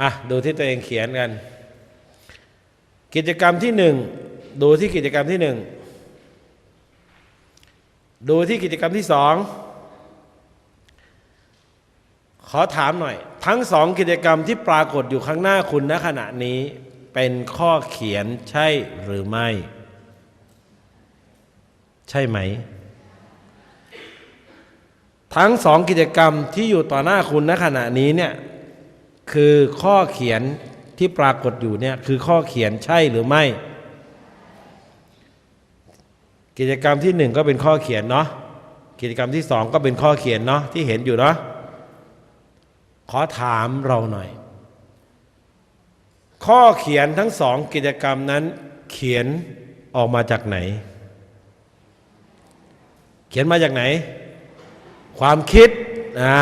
อะดูที่ตัวเองเขียนกัน กิจกรรมที่หนึ่งดูที่กิจกรรมที่หนึ่งดูที่กิจกรรมที่สองขอถามหน่อย ทั้งสองกิจกรรมที่ปรากฏอยู่ข้างหน้าคุณณขณะนี้ เป็นข้อเขียนใช่หรือไม่ ใช่ไหม ทั้งสองกิจกรรมที่อยู่ต่อหน้าคุณณขณะนี้เนี่ย คือข้อเขียนที่ปรากฏอยู่เนี่ยคือข้อเขียนใช่หรือไม่ กิจกรรมที่หนึ่งก็เป็นข้อเขียนเนาะกิจกรรมที่สองก็เป็นข้อเขียนเนาะที่เห็นอยู่เนาะขอถามเราหน่อย ข้อเขียนทั้งสองกิจกรรมนั้น เขียนออกมาจากไหน เขียนมาจากไหน ความคิดอ่า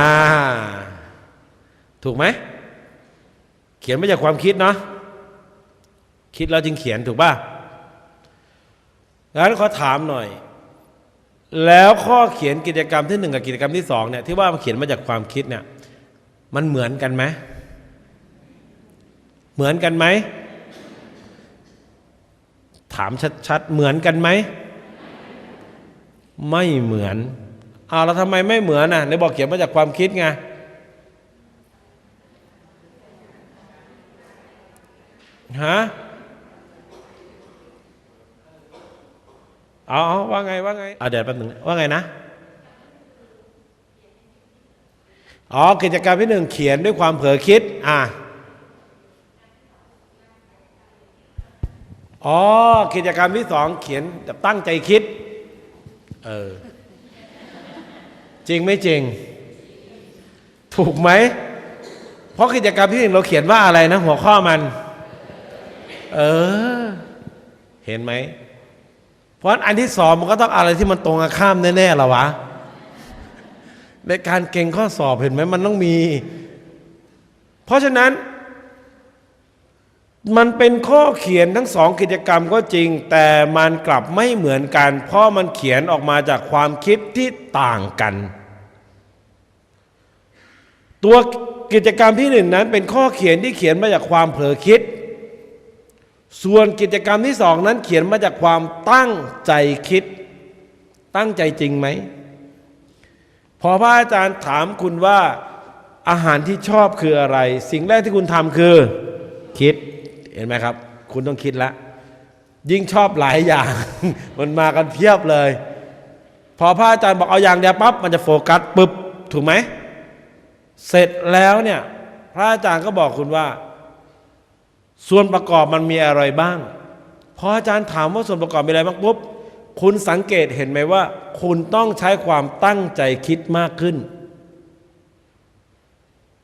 ถูกไหม เขียนมาจากความคิดเนาะคิดแล้วจึงเขียนถูกป่ะงั้นขอถามหน่อย แล้วข้อเขียนกิจกรรมที่หนึ่งกับกิจกรรมที่สองเนี่ยที่ว่ามันเขียนมาจากความคิดเนี่ยมันเหมือนกันไหมเหมือนกันไหมถามชัดๆเหมือนกันไหมไม่เหมือนอ้าวแล้วทำไมไม่เหมือนน่ะในบอกเขียนมาจากความคิดไง ฮะเอาเอว่าไงว่าไงเอาเดี๋ยวแป๊บนึงว่าไงนะอ๋อกิจกรรมที่หนึ่งเขียนด้วยความเผลอคิด อะอ๋อกิจกรรมที่สองเขียนแบบตั้งใจคิด เออ จริงไม่จริง ถูกไหม เพราะกิจกรรมที่หนึ่งเราเขียนว่าอะไรนะ หัวข้อมัน เออ เห็นไหม เพราะอันที่สองมันก็ต้องอะไรที่มันตรงกันข้ามแน่ๆหรอวะ ในการเก่งข้อสอบเห็นไหมมันต้องมี เพราะฉะนั้น มันเป็นข้อเขียนทั้งสองกิจกรรมก็จริง แต่มันกลับไม่เหมือนกัน เพราะมันเขียนออกมาจากความคิดที่ต่างกัน ตัวกิจกรรมที่หนึ่งนั้นเป็นข้อเขียนที่เขียนมาจากความเผลอคิด ส่วนกิจกรรมที่สองนั้นเขียนมาจากความตั้งใจคิด ตั้งใจจริงไหม พอพระอาจารย์ถามคุณว่าอาหารที่ชอบคืออะไร สิ่งแรกที่คุณทำคือคิดเห็นไหมครับ คุณต้องคิดละ ยิ่งชอบหลายอย่าง มันมากันเพียบเลย พอพระอาจารย์บอกเอาอย่างเดียวปั๊บมันจะโฟกัสปุ๊บถูกไหม เสร็จแล้วเนี่ยพระอาจารย์ก็บอกคุณว่า ส่วนประกอบมันมีอะไรบ้างพออาจารย์ถามว่าส่วนประกอบมีอะไรบ้างปุ๊บคุณสังเกตเห็นไหมว่า คุณต้องใช้ความตั้งใจคิดมากขึ้น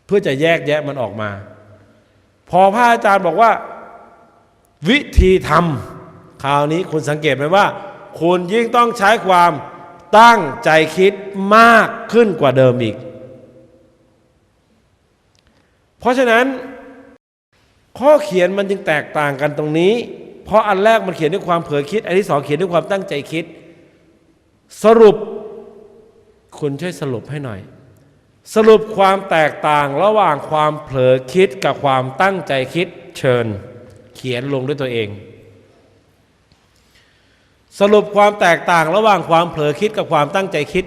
เพื่อจะแยกแยะมันออกมา พอพระอาจารย์บอกว่า วิธีทำคราวนี้คุณสังเกตไหมว่า คุณยิ่งต้องใช้ความตั้งใจคิดมากขึ้นกว่าเดิมอีก เพราะฉะนั้น ข้อเขียนมันจึงแตกต่างกันตรงนี้ เพราะอันแรกมันเขียนด้วยความเผลอคิด อันที่สองเขียนด้วยความตั้งใจคิด สรุปคุณช่วยสรุปให้หน่อย สรุปความแตกต่างระหว่างความเผลอคิดกับความตั้งใจคิดเชิญ เขียนลงด้วยตัวเอง สรุปความแตกต่างระหว่างความเผลอคิดกับความตั้งใจคิด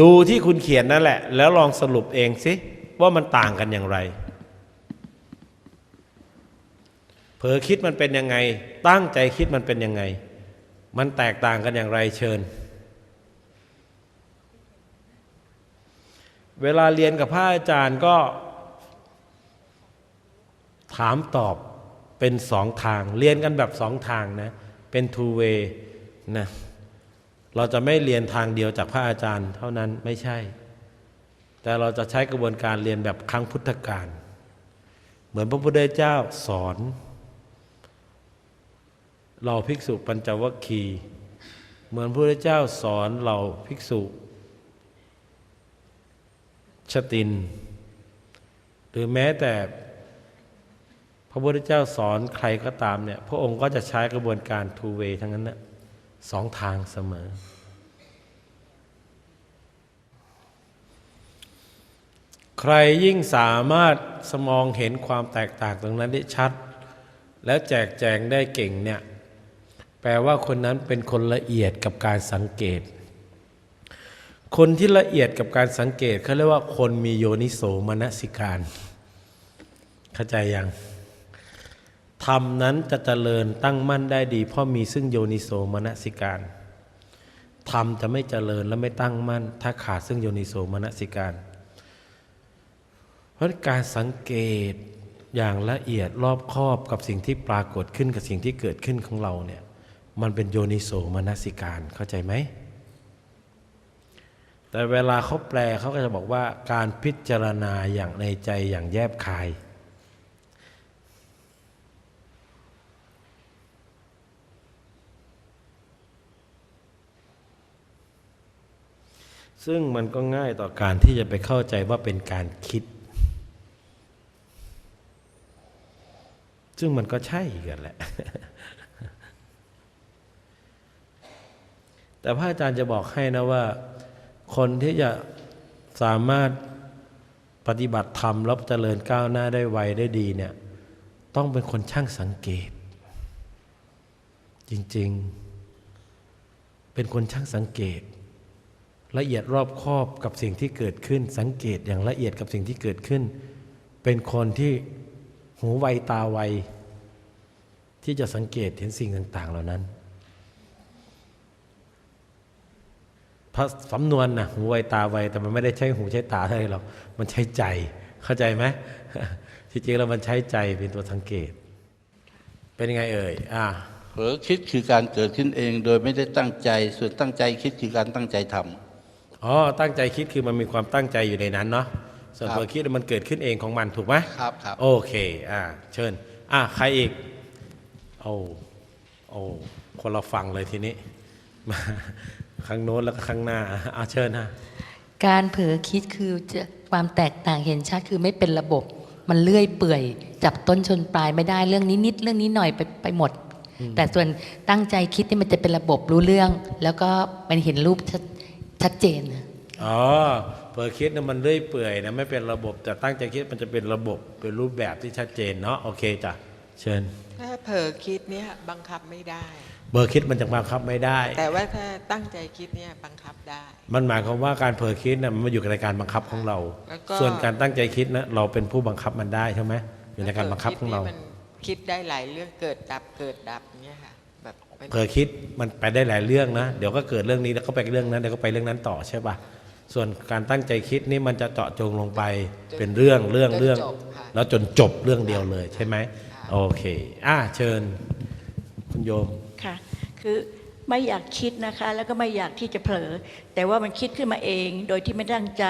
ดูที่คุณเขียนนั่นแหละ แล้วลองสรุปเองสิว่ามันต่างกันอย่างไร เผลอคิดมันเป็นยังไง ตั้งใจคิดมันเป็นยังไง มันแตกต่างกันอย่างไรเชิญ เวลาเรียนกับพระอาจารย์ก็ ถามตอบเป็นสองทาง เรียนกันแบบสองทางนะ เป็น two way นะเราจะไม่เรียนทางเดียวจากพระอาจารย์เท่านั้นไม่ใช่ แต่เราจะใช้กระบวนการเรียนแบบครั้งพุทธกาลเหมือนพระพุทธเจ้าสอน เราภิกษุปัญจวัคคีย์เหมือนพระพุทธเจ้าสอนเราภิกษุชติน หรือแม้แต่พระพุทธเจ้าสอนใครก็ตามเนี่ย พระองค์ก็จะใช้กระบวนการทูเวทั้งนั้นนะสองทางเสมอ ใครยิ่งสามารถสมองเห็นความแตกต่างตรงนั้นได้ชัด แล้วแจกแจงได้เก่งเนี่ย แปลว่าคนนั้นเป็นคนละเอียดกับการสังเกต คนที่ละเอียดกับการสังเกตเขาเรียกว่าคนมีโยนิโสมนสิการ เข้าใจยังธรรมนั้นจะเจริญตั้งมั่นได้ดี เพราะมีซึ่งโยนิโสมนสิการธรรมจะไม่เจริญและไม่ตั้งมั่น ถ้าขาดซึ่งโยนิโสมนสิการ เพราะการสังเกตอย่างละเอียดรอบคอบกับสิ่งที่ปรากฏขึ้นกับสิ่งที่เกิดขึ้นของเราเนี่ย มันเป็นโยนิโสมนสิการเข้าใจไหม แต่เวลาเขาแปลเขาก็จะบอกว่าการพิจารณาอย่างในใจอย่างแยบคาย ซึ่งมันก็ง่ายต่อการที่จะไปเข้าใจว่าเป็นการคิด ซึ่งมันก็ใช่กันแหละ แต่พระอาจารย์จะบอกให้นะว่า คนที่จะสามารถปฏิบัติธรรมแล้วเจริญก้าวหน้าได้ไวได้ดีเนี่ยต้องเป็นคนช่างสังเกต จริงๆ เป็นคนช่างสังเกต ละเอียดรอบคอบกับสิ่งที่เกิดขึ้น สังเกตอย่างละเอียดกับสิ่งที่เกิดขึ้น เป็นคนที่หูไวตาไวที่จะสังเกตเห็นสิ่งต่าง ๆ เหล่านั้น พระสำนวนนะหูไวตาไวแต่มันไม่ได้ใช้หูใช้ตาเท่าไหร่หรอกมันใช้ใจเข้าใจไหมที่จริงแล้วมันใช้ใจเป็นตัวสังเกต เป็นยังไงเอ่ยอ่าเผลอคิดคือการเกิดขึ้นเอง โดยไม่ได้ตั้งใจ ส่วนตั้งใจคิดคือการตั้งใจทำอ๋อตั้งใจคิดคือมันมีความตั้งใจอยู่ในนั้นเนาะส่วนครับตัวคิดมันเกิดขึ้นเองของมันถูกไหมครับครับโอเคอ่าเชิญอ่าใครอีกโอ้โอ้คนเราฟังเลยทีนี้ มาข้างโน้นแล้วก็ข้างหน้าอ่าเชิญฮะการเผลอคิดคือจะความแตกต่างเห็นชัดคือไม่เป็นระบบ มันเลื่อยเปื่อย จับต้นชนปลายไม่ได้เรื่องนี้นิดเรื่องนี้หน่อยไปไปหมด แต่ส่วนตั้งใจคิดนี่มันจะเป็นระบบรู้เรื่อง แล้วก็มันเห็นรูปชัดชัดเจนอ๋อเผลอคิดนะมันเลื่อยเปื่อยนะไม่เป็นระบบ แต่ตั้งใจคิดมันจะเป็นระบบเป็นรูปแบบที่ชัดเจนเนาะโอเคจ้ะเชิญถ้าเผลอคิดเนี่ยบังคับไม่ได้ เบอร์คิดมันจะบังคับไม่ได้ แต่ว่าถ้าตั้งใจคิดเนี่ยบังคับได้ มันหมายความว่าการเผลอคิดนะมันมาอยู่ในการบังคับของเรา แล้วก็ ส่วนการตั้งใจคิดนะเราเป็นผู้บังคับมันได้ใช่ไหมอยู่ในการบังคับของเราผลคิดนี่มันคิดได้หลายเรื่องเกิดดับเกิดดับอย่างเงี้ยค่ะแบบเป็นเผลอคิดมันไปได้หลายเรื่องนะ เดี๋ยวก็เกิดเรื่องนี้แล้วก็ไปเรื่องนั้นเดี๋ยวก็ไปเรื่องนั้นต่อใช่ปะส่วนการตั้งใจคิดนี่มันจะเจาะจงลงไปเป็นเรื่องเรื่องเรื่อง จนจบค่ะ แล้วจนจบเรื่องเดียวเลยใช่ไหมโอเค อะเชิญ คุณโยม ค่ะคือไม่อยากคิดนะคะ แล้วก็ไม่อยากที่จะเผลอ แต่ว่ามันคิดขึ้นมาเองโดยที่ไม่ตั้งใจ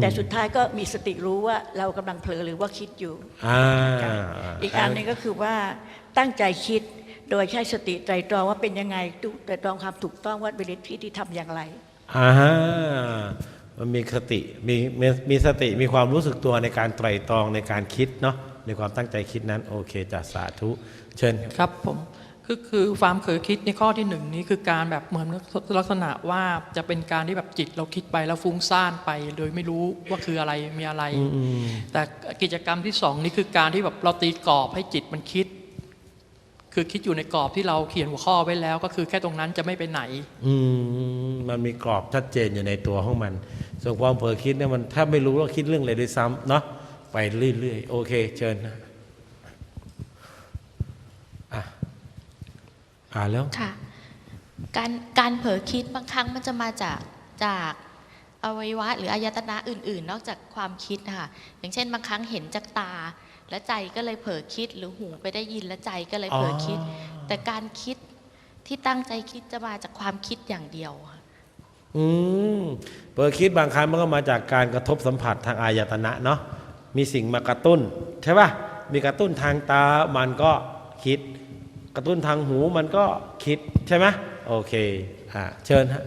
แต่สุดท้ายก็มีสติรู้ว่าเรากำลังเผลอหรือว่าคิดอยู่อ่าค่ะอีกอันหนึงก็คือว่าตั้งใจคิดโดยใช้สติไตรตรองว่าเป็นยังไงดูไตรตรองความถูกต้องว่าเป็นที่ที่ทำอย่างไรอ่าฮะมันมีสติมีมีมีสติมีความรู้สึกตัวในการไตรตรองในการคิดเนาะในความตั้งใจคิดนั้น โอเคจะสาธุ เชิญครับครับผม คือคือความเคยคิดในข้อที่หนึ่งนี้คือการแบบเหมือนลักษณะว่าจะเป็นการที่แบบจิตเราคิดไปแล้วฟุ้งซ่านไป โดยไม่รู้ว่าคืออะไรมีอะไร แต่กิจกรรมที่สองนี่คือการที่แบบเราตีกรอบให้จิตมันคิด คือคิดอยู่ในกรอบที่เราเขียนหัวข้อไว้แล้ว ก็คือแค่ตรงนั้นจะไม่ไปไหน อืมมันมีกรอบชัดเจนอยู่ในตัวของมัน ส่วนความเผลอคิดเนี่ยมันถ้าไม่รู้ว่าคิดเรื่องอะไรด้วยซ้ำเนาะไปเรื่อยๆโอเค เชิญนะอะ อ่านแล้วค่ะ การการเผลอคิดบางครั้งมันจะมาจากจากอวัยวะ หรืออายตนะอื่น ๆ นอกจากความคิดนะคะอย่างเช่น บางครั้งเห็นจากตา และใจก็เลยเผลอคิด หรือหูไปได้ยินและใจก็เลยเผลอคิด แต่การคิดที่ตั้งใจคิดจะมาจากความคิดอย่างเดียวค่ะอืมเผลอคิดบางครั้งมันก็มาจากการกระทบสัมผัสทางอายตนะเนาะมีสิ่งมากระตุ้นใช่ป่ะมีกระตุ้นทางตามันก็คิด กระตุ้นทางหูมันก็คิดใช่ไหมโอเคอ่าเชิญฮะ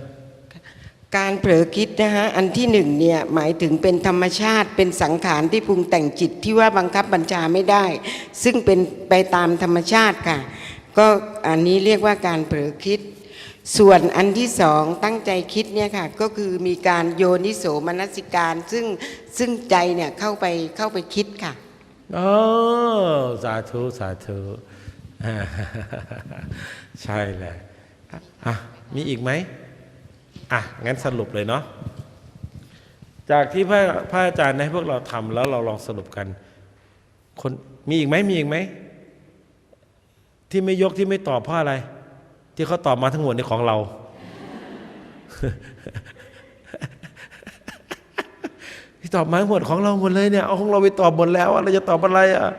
การเผลอคิดนะฮะอันที่หนึ่งเนี่ยหมายถึงเป็นธรรมชาติเป็นสังขารที่ปรุงแต่งจิตที่ว่าบังคับบัญชาไม่ได้ ซึ่งเป็นไปตามธรรมชาติค่ะ ก็อันนี้เรียกว่าการเผลอคิด ส่วนอันที่สองตั้งใจคิดเนี่ยค่ะก็คือมีการโยนิโสมนสิการ ซึ่งซึ่งใจเนี่ยเข้าไปเข้าไปคิดค่ะโอ้สาธุสาธุอ่า ใช่แหละอะมีอีกไหมอะ งั้นสรุปเลยเนาะจากที่พระพระอาจารย์ให้พวกเราทำแล้วเราลองสรุปกันคนมีอีกไหมมีอีกไหมที่ไม่ยกที่ไม่ตอบเพราะอะไร ที่เขาตอบมาทั้งหมดในของเรา ที่ตอบมาทั้งหมดของเราหมดเลยเนี่ยเอาของเราไปตอบหมดแล้วเราจะตอบอะไรอะ